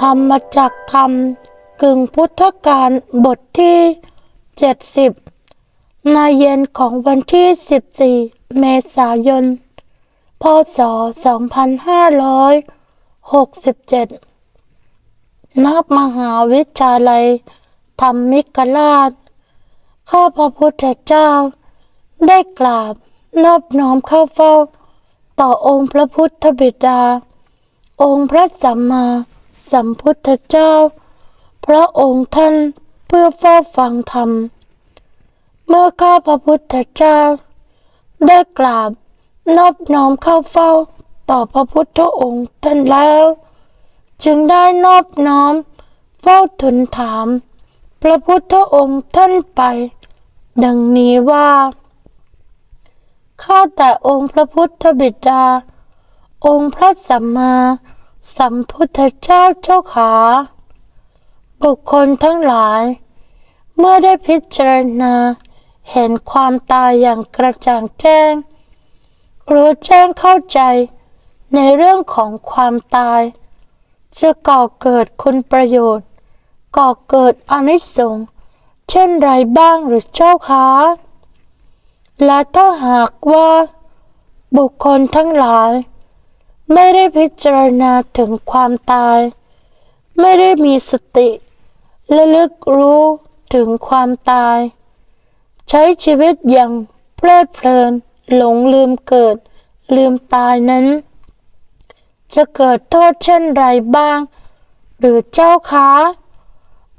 ธรรมจากธรรมกึ่งพุทธการบทที่ 70 ในเย็นของวันที่ 14 เมษายน พศ 2567นับมหาวิทยาลัย ธรรมิกราช ข้าพระพุทธเจ้า ได้กราบนอบน้อมเข้าเฝ้า ต่อองค์พระพุทธบิดา องค์พระสัมมา สัมพุทธเจ้า พระองค์ท่านเพื่อเฝ้าฟังธรรม เมื่อข้าพระพุทธเจ้า ได้กราบนอบน้อมเข้าเฝ้าต่อพระพุทธองค์ท่านแล้ว จึงได้นอบน้อมเฝ้าทูลถาม พระพุทธองค์ท่านไป ดังนี้ว่าข้าแต่องค์พระพุทธบิดา องค์พระสัมมา สัมพุทธเจ้าเจ้าขา บุคคลทั้งหลาย เมื่อได้พิจารณา เห็นความตายอย่างกระจ่างแจ้ง รู้แจ้งเข้าใจในเรื่องของความตาย จะก่อเกิดคุณประโยชน์ ก่อเกิดอนิสงส์เช่นไรบ้างหรือเจ้าคะและถ้าหากว่า บุคคลทั้งหลาย ไม่ได้พิจารณาถึงความตาย ไม่ได้มีสติและลึกรู้ถึงความตาย ใช้ชีวิตอย่างเพลิดเพลิน หลงลืมเกิด ลืมตายนั้น จะเกิดโทษเช่นไรบ้าง หรือเจ้าคะ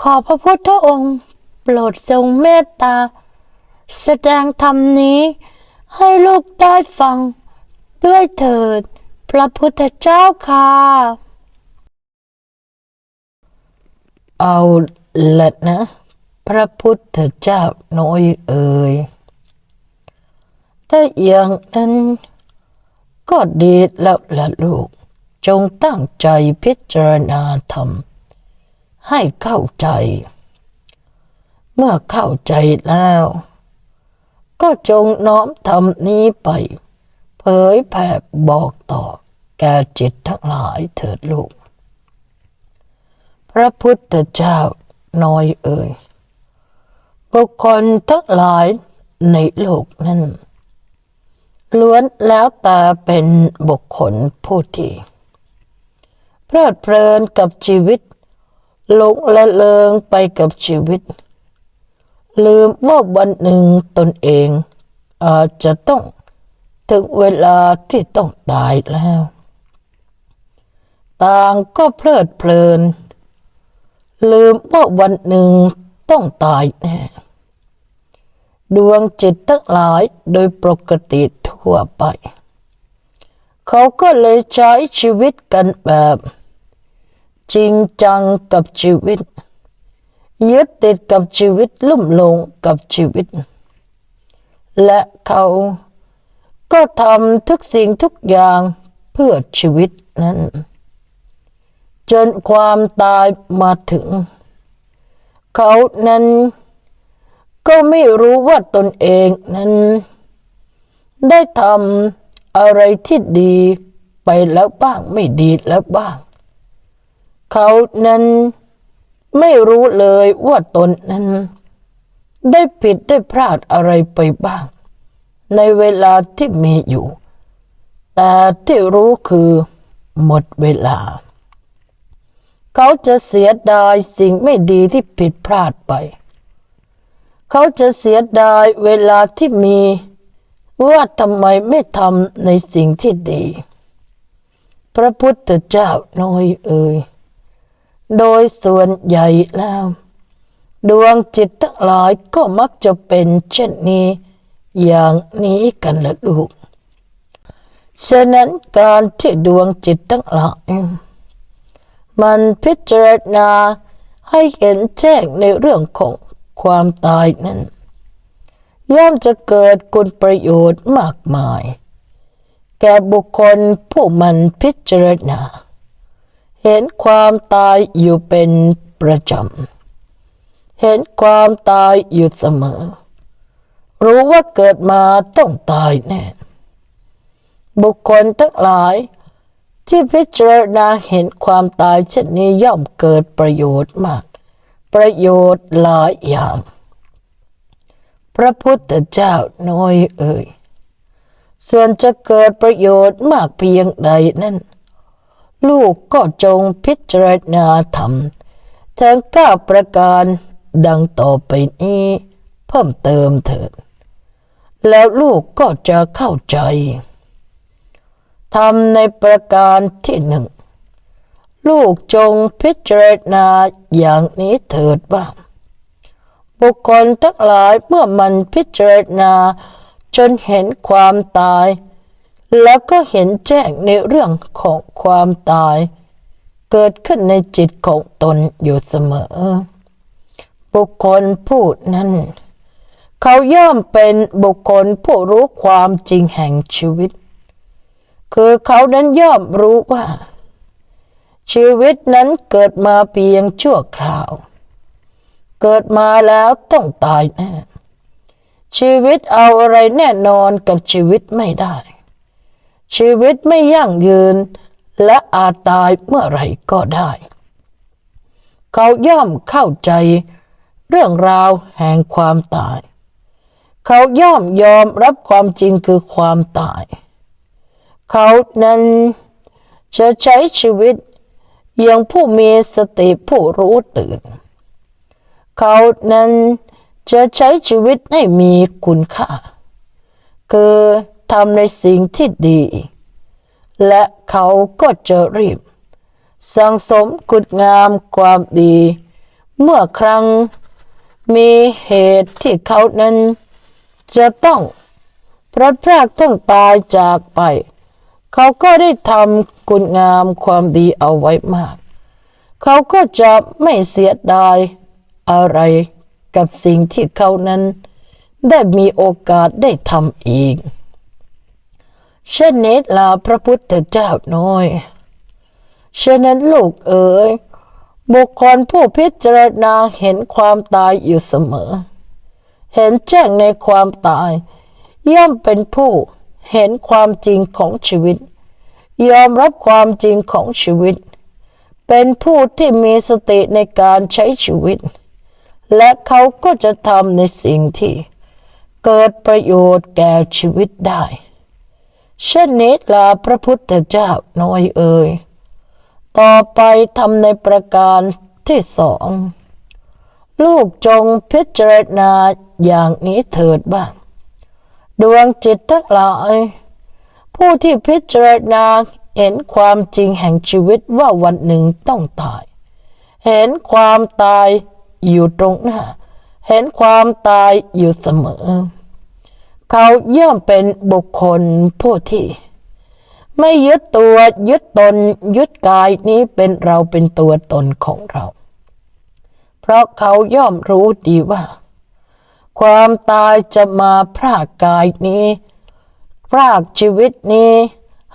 ขอพระพุทธองค์โปรดทรงเมตตา แสดงธรรมนี้ให้ลูกได้ฟังด้วยเถิด พระพุทธเจ้าค่ะ เอาละนะ พระพุทธเจ้าน้อยเอ่ยถ้าอย่างนั้นก็ดีแล้วละลูก จงตั้งใจพิจารณาธรรม ให้เข้าใจ เมื่อเข้าใจแล้ว ก็จงน้อมธรรมนี้ไป เผยแผ่บอกต่อ แก่จิตทั้งหลายเถิดลูก พระพุทธเจ้าน้อยเอ่ยบุคคลทั้งหลายในโลกนั้นล้วนแล้วแต่เป็นบุคคลผู้ที่เพลิดเพลินกับชีวิตหลงละเลงไปกับชีวิต ลืมว่าวันหนึ่งตนเอง อาจจะต้อง ถึงเวลาที่ต้องตายแล้ว ต่างก็เพลิดเพลิน ลืมว่าวันหนึ่งต้องตายแน่ดวงจิตทั้งหลายโดยปกติทั่วไป เขาก็เลยใช้ชีวิตกันแบบ จริงจังกับชีวิต ยึดติดกับชีวิตลุ่มหลงกับชีวิต และเขา ก็ทำทุกสิ่งทุกอย่างเพื่อชีวิตนั้น จนความตายมาถึง เขานั้น ก็ไม่รู้ว่าตนเองนั้น ได้ทำอะไรที่ดีไปแล้วบ้างไม่ดีแล้วบ้าง เขานั้นไม่รู้เลยว่าตนนั้น ได้ผิดได้พลาดอะไรไปบ้าง ในเวลาที่มีอยู่ แต่ที่รู้คือหมดเวลา เขาจะเสียดายสิ่งไม่ดีที่ผิดพลาดไป เขาจะเสียดายเวลาที่มี ว่าทำไมไม่ทำในสิ่งที่ดี พระพุทธเจ้าน้อยเอ่ยโดยส่วนใหญ่แล้ว ดวงจิตทั้งหลายก็มักจะเป็นเช่นนี้ อย่างนี้กันละลูก ฉะนั้นการที่ดวงจิตทั้งหลายมันพิจารณาให้เห็นแจ้งในเรื่องของความตายนั้น ย่อมจะเกิดคุณประโยชน์มากมาย แก่บุคคลผู้มันพิจารณา เห็นความตายอยู่เป็นประจำ เห็นความตายอยู่เสมอ รู้ว่าเกิดมาต้องตายแน่ บุคคลทั้งหลาย ที่พิจารณาเห็นความตายเช่นนี้ย่อมเกิดประโยชน์มาก ประโยชน์หลายอย่าง พระพุทธเจ้าน้อยเอ่ย ส่วนจะเกิดประโยชน์มากเพียงใดนั้น ลูกก็จงพิจารณาธรรมทั้งเก้าประการดังต่อไปนี้เพิ่มเติมเถิด แล้วลูกก็จะเข้าใจทำในประการที่หนึ่ง ลูกจงพิจารณาอย่างนี้เถิดว่า บุคคลทั้งหลายเมื่อมันพิจารณาจนเห็นความตาย แล้วก็เห็นแจ้งในเรื่องของความตาย เกิดขึ้นในจิตของตนอยู่เสมอ บุคคลผู้นั้น เขาย่อมเป็นบุคคลผู้รู้ความจริงแห่งชีวิต คือเขานั้นย่อมรู้ว่า ชีวิตนั้นเกิดมาเพียงชั่วคราว เกิดมาแล้วต้องตายแน่ ชีวิตเอาอะไรแน่นอนกับชีวิตไม่ได้ ชีวิตไม่ยั่งยืนและอาจตายเมื่อไรก็ได้ เขาย่อมเข้าใจเรื่องราวแห่งความตาย เขาย่อมยอมรับความจริงคือความตาย เขานั้นจะใช้ชีวิตอย่างผู้มีสติผู้รู้ตื่น เขานั้นจะใช้ชีวิตให้มีคุณค่า คือทำในสิ่งที่ดี และเขาก็จะรีบ สังสมคุณงามความดี เมื่อครั้งมีเหตุที่เขานั้น จะต้องพลัดพรากต้องตายจากไป เขาก็ได้ทำคุณงามความดีเอาไว้มาก เขาก็จะไม่เสียดายอะไรกับสิ่งที่เขานั้น ได้มีโอกาสได้ทำอีกเช่นนี้ลาพระพุทธเจ้าน้อยฉะนั้นลูกเอ๋ยบุคคลผู้พิจารณาเห็นความตายอยู่เสมอ เห็นแจ้งในความตาย ย่อมเป็นผู้เห็นความจริงของชีวิต ยอมรับความจริงของชีวิต เป็นผู้ที่มีสติในการใช้ชีวิต และเขาก็จะทำในสิ่งที่ เกิดประโยชน์แก่ชีวิตได้ เช่นนี้ลาพระพุทธเจ้าน้อยเอ่ยต่อไปทำในประการที่สอง ลูกจงพิจารณา อย่างนี้เถิดบ้าง ดวงจิตทั้งหลาย ผู้ที่พิจารณาเห็นความจริงแห่งชีวิตว่าวันหนึ่งต้องตาย เห็นความตายอยู่ตรงหน้า เห็นความตายอยู่เสมอ เขาย่อมเป็นบุคคลผู้ที่ ไม่ยึดตัวยึดตนยึดกายนี้เป็นเราเป็นตัวตนของเรา เพราะเขาย่อมรู้ดีว่า ความตายจะมาพรากกายนี้ พรากชีวิตนี้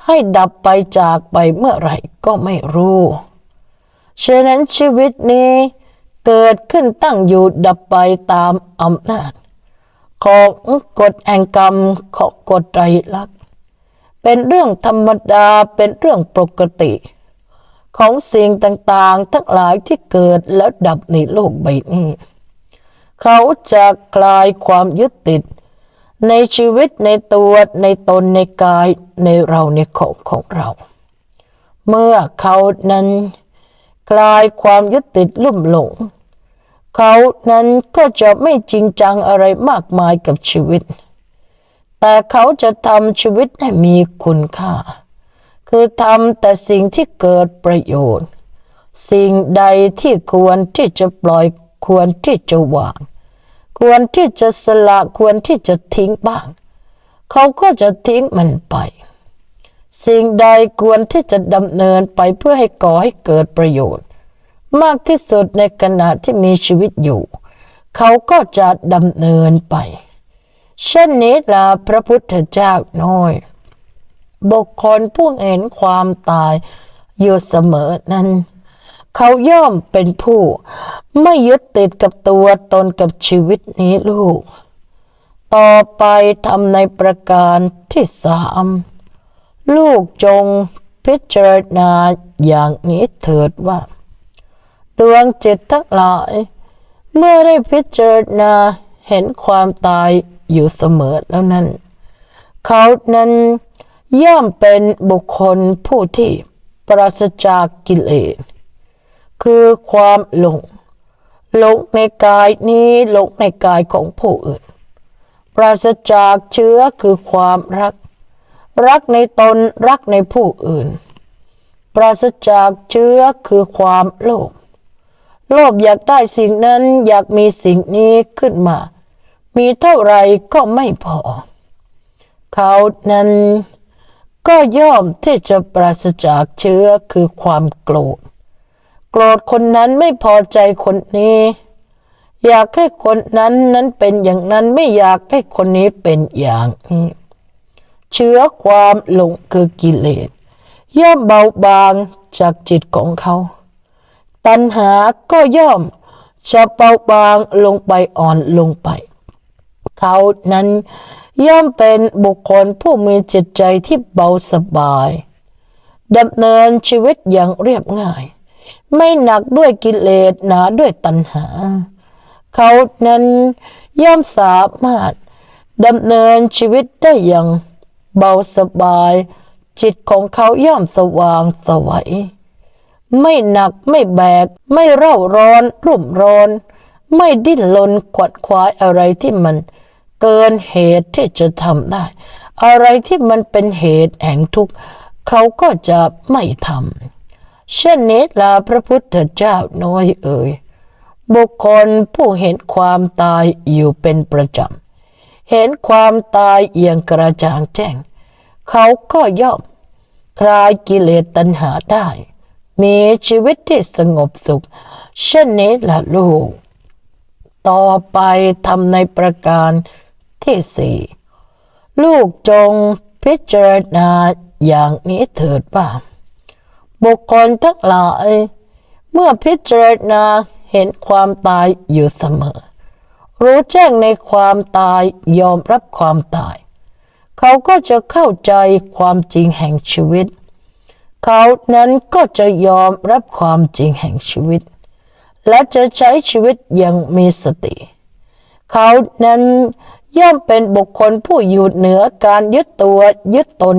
ให้ดับไปจากไปเมื่อไหร่ก็ไม่รู้ฉะนั้นชีวิตนี้เกิดขึ้นตั้งอยู่ดับไปตามอำนาจ ของกฎแห่งกรรมของกฎไตรลักษณ์เป็นเรื่องธรรมดาเป็นเรื่องปกติ ของสิ่งต่างๆ ทั้งหลายที่เกิดแล้วดับในโลกใบนี้ เขาจะคลายความยึดติด ในชีวิตในตัวในตนในกายในเราในของของเรา เมื่อเขานั้นคลายความยึดติดลุ่มหลง เขานั้นก็จะไม่จริงจังอะไรมากมายกับชีวิต แต่เขาจะทำชีวิตให้มีคุณค่า คือทำแต่สิ่งที่เกิดประโยชน์ สิ่งใดที่ควรที่จะปล่อย ควรที่จะวาง ควรที่จะสละควรที่จะทิ้งบ้าง เขาก็จะทิ้งมันไป สิ่งใดควรที่จะดำเนินไปเพื่อให้ก่อให้เกิดประโยชน์ มากที่สุดในขณะที่มีชีวิตอยู่ เขาก็จะดำเนินไป เช่นนี้ละพระพุทธเจ้าน้อย บุคคลผู้เห็นความตายอยู่เสมอนั้น เขาย่อมเป็นผู้ ไม่ยึดติดกับตัวตนกับชีวิตนี้ลูก ต่อไปทำในประการที่สามลูกจงพิจารณาอย่างนี้เถิดว่า ดวงจิตทั้งหลาย เมื่อได้พิจารณาเห็นความตายอยู่เสมอแล้วนั้น เขานั้นย่อมเป็นบุคคลผู้ที่ปราศจากกิเลส คือความหลงหลงในกายนี้หลงในกายของผู้อื่น ปราศจากเชื้อคือความรัก รักในตนรักในผู้อื่น ปราศจากเชื้อคือความโลภโลภอยากได้สิ่งนั้นอยากมีสิ่งนี้ขึ้นมา มีเท่าไรก็ไม่พอ เขานั้นก็ย่อมที่จะปราศจากเชื้อคือความโกรธ โกรธคนนั้นไม่พอใจคนนี้ อยากให้คนนั้นนั้นเป็นอย่างนั้นไม่อยากให้คนนี้เป็นอย่างนี้ เชื้อความหลงคือกิเลสย่อมเบาบางจากจิตของเขา ตัณหาก็ย่อมจะเบาบางลงไปอ่อนลงไป เขานั้นย่อมเป็นบุคคลผู้มีจิตใจที่เบาสบายดำเนินชีวิตอย่างเรียบง่าย ไม่หนักด้วยกิเลสหนาด้วยตัณหา เขานั้นย่อมสามารถดำเนินชีวิตได้อย่างเบาสบาย จิตของเขาย่อมสว่างสวัยไม่หนักไม่แบก ไม่เร่าร้อน รุ่มร้อน ไม่ดิ้นรนขวัดขวายอะไรที่มันเกินเหตุที่จะทำได้ อะไรที่มันเป็นเหตุแห่งทุกข์ เขาก็จะไม่ทำ เช่นนี้ลาพระพุทธเจ้าน้อยเอ่ยบุคคลผู้เห็นความตายอยู่เป็นประจำ เห็นความตายอย่างกระจ่างแจ้ง เขาก็ย่อมคลายกิเลสตัณหาได้ มีชีวิตที่สงบสุข เช่นนี้ละลูก ต่อไปทำในประการที่สี่ลูกจงพิจารณาอย่างนี้เถิดว่า บุคคลทั้งหลาย เมื่อพิจารณาเห็นความตายอยู่เสมอ รู้แจ้งในความตายยอมรับความตาย เขาก็จะเข้าใจความจริงแห่งชีวิต เขานั้นก็จะยอมรับความจริงแห่งชีวิต และจะใช้ชีวิตอย่างมีสติ เขานั้นย่อมเป็นบุคคลผู้อยู่เหนือการยึดตัวยึดตน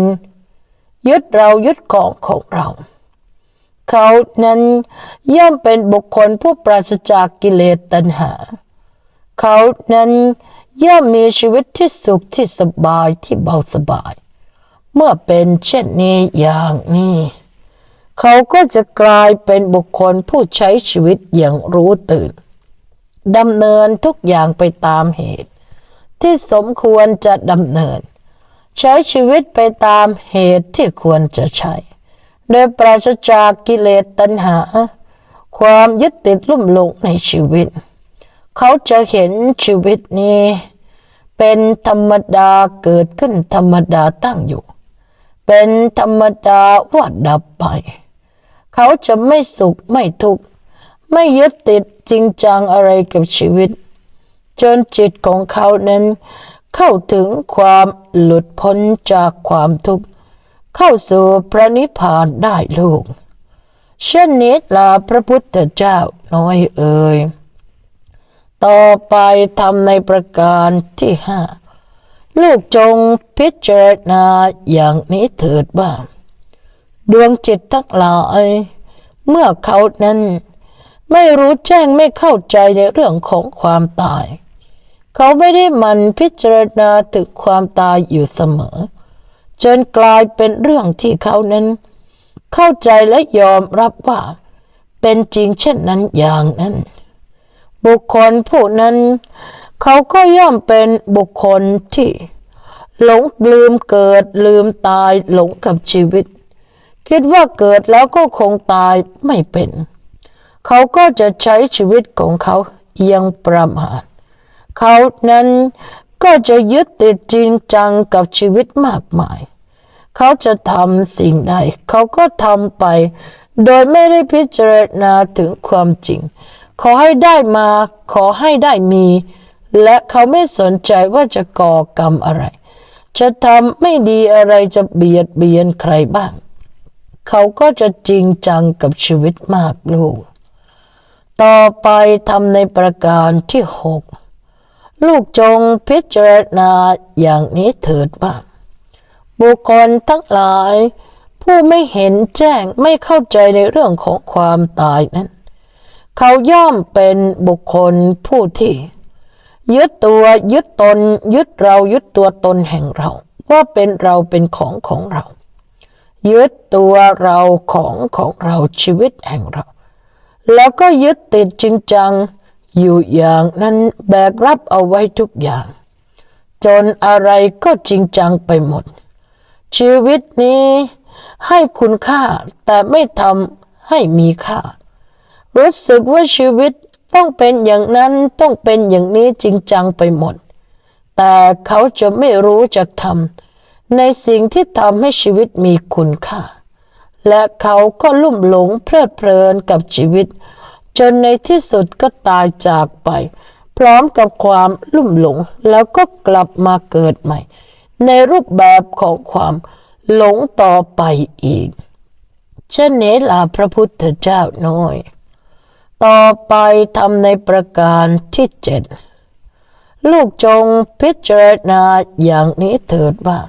ยึดเรายึดของของเรา เขานั้นย่อมเป็นบุคคลผู้ปราศจากกิเลสตัณหา เขานั้นย่อมมีชีวิตที่สุขที่สบายที่เบาสบาย เมื่อเป็นเช่นนี้อย่างนี้ เขาก็จะกลายเป็นบุคคลผู้ใช้ชีวิตอย่างรู้ตื่นดำเนินทุกอย่างไปตามเหตุ ที่สมควรจะดำเนิน ใช้ชีวิตไปตามเหตุที่ควรจะใช้ โดยปราศจากกิเลสตัณหา ความยึดติดลุ่มหลงในชีวิต เขาจะเห็นชีวิตนี้ เป็นธรรมดาเกิดขึ้นธรรมดาตั้งอยู่ เป็นธรรมดาว่าดับไป เขาจะไม่สุขไม่ทุกข์ไม่ยึดติดจริงจังอะไรกับชีวิต จนจิตของเขานั้น เข้าถึงความหลุดพ้นจากความทุกข์ เข้าสู่พระนิพพานได้ลูกเช่นนี้ลาพระพุทธเจ้าน้อยเอ่ย ต่อไปทำในประการที่ห้าลูกจงพิจารณาอย่างนี้เถิดว่า ดวงจิตทั้งหลาย เมื่อเขานั้น ไม่รู้แจ้งไม่เข้าใจในเรื่องของความตาย เขาไม่ได้มันพิจารณาถึงความตายอยู่เสมอ จนกลายเป็นเรื่องที่เขานั้น เข้าใจและยอมรับว่า เป็นจริงเช่นนั้นอย่างนั้น บุคคลผู้นั้น เขาก็ย่อมเป็นบุคคลที่ หลงลืมเกิดลืมตายหลงกับชีวิต คิดว่าเกิดแล้วก็คงตายไม่เป็น เขาก็จะใช้ชีวิตของเขาอยังประมาทเขานั้นก็จะยึดติดจริงจังกับชีวิตมากมาย เขาจะทำสิ่งใด เขาก็ทำไป โดยไม่ได้พิจารณาถึงความจริง ขอให้ได้มา ขอให้ได้มี และเขาไม่สนใจว่าจะก่อกรรมอะไร จะทำไม่ดีอะไรจะเบียดเบียนใครบ้าง เขาก็จะจริงจังกับชีวิตมากลูก ต่อไปทำในประการที่หกลูกจงพิจารณาอย่างนี้เถิดว่า บุคคลทั้งหลาย ผู้ไม่เห็นแจ้งไม่เข้าใจในเรื่องของความตายนั้น เขาย่อมเป็นบุคคลผู้ที่ ยึดตัวยึดตน ยึดเรายึดตัวตนแห่งเรา ว่าเป็นเราเป็นของของเรา ยึดตัวเราของของเราชีวิตแห่งเรา แล้วก็ยึดติดจริงจังอยู่อย่างนั้นแบกรับเอาไว้ทุกอย่าง จนอะไรก็จริงจังไปหมด ชีวิตนี้ ให้คุณค่าแต่ไม่ทำให้มีค่า รู้สึกว่าชีวิตต้องเป็นอย่างนั้นต้องเป็นอย่างนี้จริงจังไปหมด แต่เขาจะไม่รู้จักทำในสิ่งที่ทำให้ชีวิตมีคุณค่า และเขาก็ลุ่มหลงเพลิดเพลินกับชีวิต จนในที่สุดก็ตายจากไป พร้อมกับความลุ่มหลงแล้วก็กลับมาเกิดใหม่ ในรูปแบบของความหลงต่อไปอีกเช่นนี้ล่ะพระพุทธเจ้าน้อย ต่อไปทำในประการที่เจ็ดลูกจงพิจารณาอย่างนี้เถิดว่า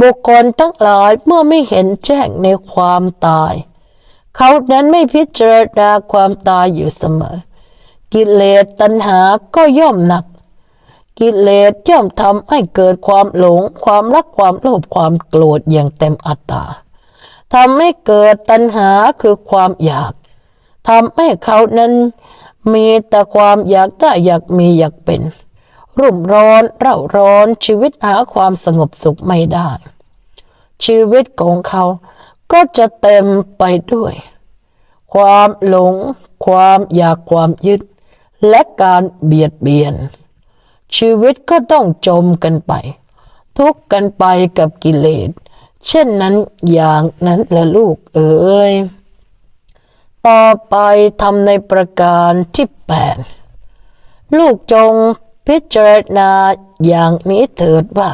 บุคคลทั้งหลายเมื่อไม่เห็นแจ้งในความตาย เขานั้นไม่พิจารณาความตายอยู่เสมอ กิเลสตัณหาก็ย่อมหนัก กิเลสย่อมทำให้เกิดความหลง ความรักความโลภความโกรธอย่างเต็มอัตตาทำให้เกิดตัณหาคือความอยากทำให้เขานั้นมีแต่ความอยากได้อยากมีอยากเป็น รุ่มร้อนเร่าร้อนชีวิตหาความสงบสุขไม่ได้ ชีวิตของเขาก็จะเต็มไปด้วย ความหลง ความอยากความยึด และการเบียดเบียน ชีวิตก็ต้องจมกันไป ทุกกันไปกับกิเลส เช่นนั้นอย่างนั้นละลูกเอ๋ยต่อไปทำในประการที่แปดลูกจงพิจารณาอย่างนี้เถิดว่า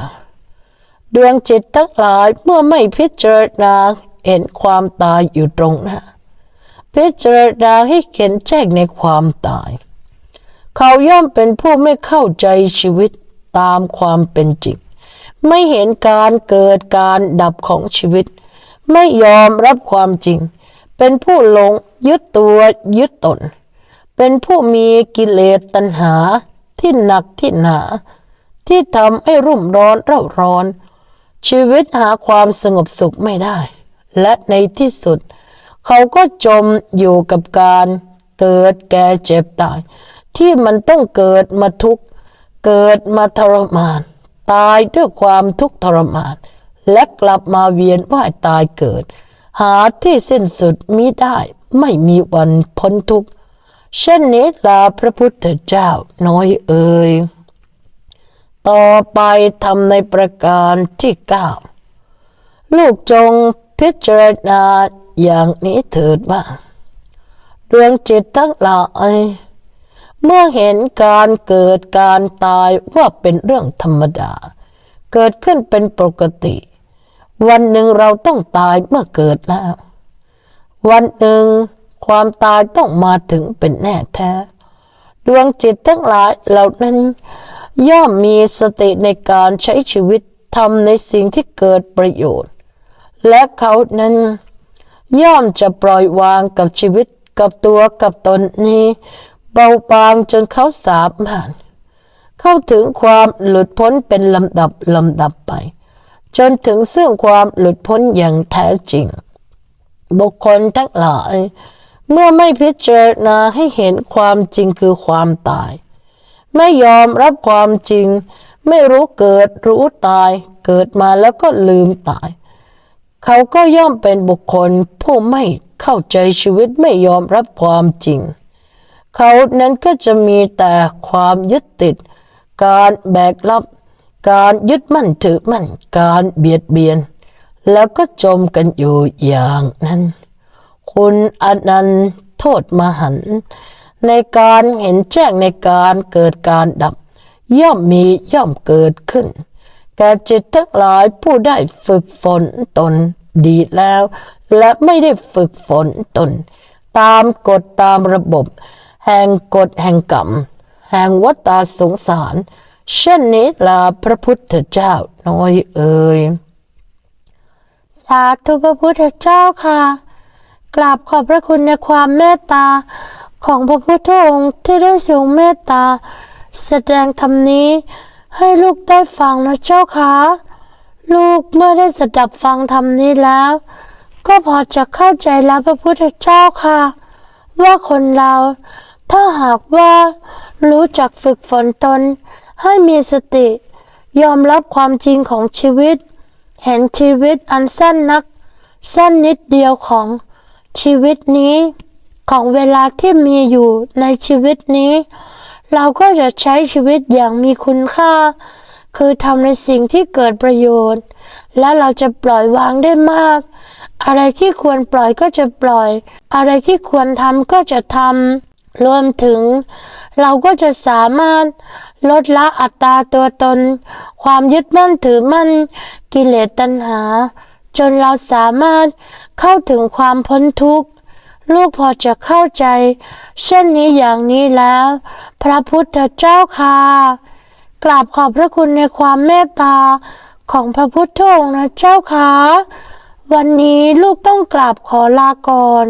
ดวงจิตทั้งหลายเมื่อไม่พิจารณาเห็นความตายอยู่ตรงหน้าพิจารณาให้เห็นแจ้งในความตาย เขาย่อมเป็นผู้ไม่เข้าใจชีวิตตามความเป็นจริง ไม่เห็นการเกิดการดับของชีวิต ไม่ยอมรับความจริง เป็นผู้หลงยึดตัวยึดตน เป็นผู้มีกิเลสตัณหาที่หนักที่หนา ที่ทำให้รุ่มร้อนเร่าร้อน ชีวิตหาความสงบสุขไม่ได้ และในที่สุด เขาก็จมอยู่กับการเกิดแก่เจ็บตาย ที่มันต้องเกิดมาทุกข์ เกิดมาทรมาน ตายด้วยความทุกข์ทรมาน และกลับมาเวียนว่ายตายเกิด หาที่สิ้นสุดมิได้ไม่มีวันพ้นทุกข์เช่นนี้ลาพระพุทธเจ้าน้อยเอ่ยต่อไปทำในประการที่เก้าลูกจงพิจารณาอย่างนี้เถิดว่าดวงจิตทั้งหลาย เมื่อเห็นการเกิดการตายว่าเป็นเรื่องธรรมดา เกิดขึ้นเป็นปกติ วันหนึ่งเราต้องตายเมื่อเกิดแล้ว วันหนึ่งความตายต้องมาถึงเป็นแน่แท้ ดวงจิตทั้งหลายเหล่านั้น ย่อมมีสติในการใช้ชีวิตทำในสิ่งที่เกิดประโยชน์ และเขานั้นย่อมจะปล่อยวางกับชีวิตกับตัวกับตนนี้ เบาบางจนเขาสามารถเข้าถึงความหลุดพ้นเป็นลำดับลำดับไป จนถึงซึ่งความหลุดพ้นอย่างแท้จริง บุคคลทั้งหลาย เมื่อไม่พิจารณาให้เห็นความจริงคือความตาย ไม่ยอมรับความจริง ไม่รู้เกิดรู้ตาย เกิดมาแล้วก็ลืมตาย เขาก็ย่อมเป็นบุคคลผู้ไม่เข้าใจชีวิตไม่ยอมรับความจริง เขานั้นก็จะมีแต่ความยึดติด การแบกรับ การยึดมั่นถือมั่น การเบียดเบียน แล้วก็จมกันอยู่อย่างนั้น คุณอนันต์โทษมหัน ในการเห็นแจ้งในการเกิดการดับ ย่อมมีย่อมเกิดขึ้น แก่จิตทั้งหลายผู้ได้ฝึกฝนตนดีแล้ว และไม่ได้ฝึกฝนตน ตามกฎตามระบบ แห่งกฎแห่งกรรม แห่งวัฏฏาสงสาร เช่นนี้ลาพระพุทธเจ้าน้อยเอ่ยสาธุพระพุทธเจ้าค่ะกราบขอบพระคุณในความเมตตาของพระพุทธองค์ที่ได้ทรงเมตตา แสดงธรรมนี้ให้ลูกได้ฟังนะเจ้าค่ะลูกเมื่อได้สดับฟังธรรมนี้แล้ว ก็พอจะเข้าใจแล้วพระพุทธเจ้าค่ะ ว่าคนเรา ถ้าหากว่ารู้จักฝึกฝนตน ให้มีสติ ยอมรับความจริงของชีวิต เห็นชีวิตอันสั้นนัก สั้นนิดเดียวของชีวิตนี้ ของเวลาที่มีอยู่ในชีวิตนี้ เราก็จะใช้ชีวิตอย่างมีคุณค่า คือทำในสิ่งที่เกิดประโยชน์ และเราจะปล่อยวางได้มาก อะไรที่ควรปล่อยก็จะปล่อย อะไรที่ควรทำก็จะทำ รวมถึง เราก็จะสามารถลดละอัตราตัวตน ความยึดมั่นถือมั่น กิเลสตัณหา จนเราสามารถเข้าถึงความพ้นทุกข์ ลูกพอจะเข้าใจ เช่นนี้อย่างนี้แล้ว พระพุทธเจ้าค่ะกราบขอบพระคุณในความเมตตาของพระพุทธองค์นะเจ้าค่ะวันนี้ลูกต้องกราบขอลาก่อน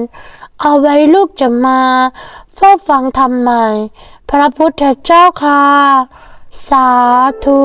เอาไว้ลูกจะมา เฝ้าฟังทำไม พระพุทธเจ้าค่ะ สาธุ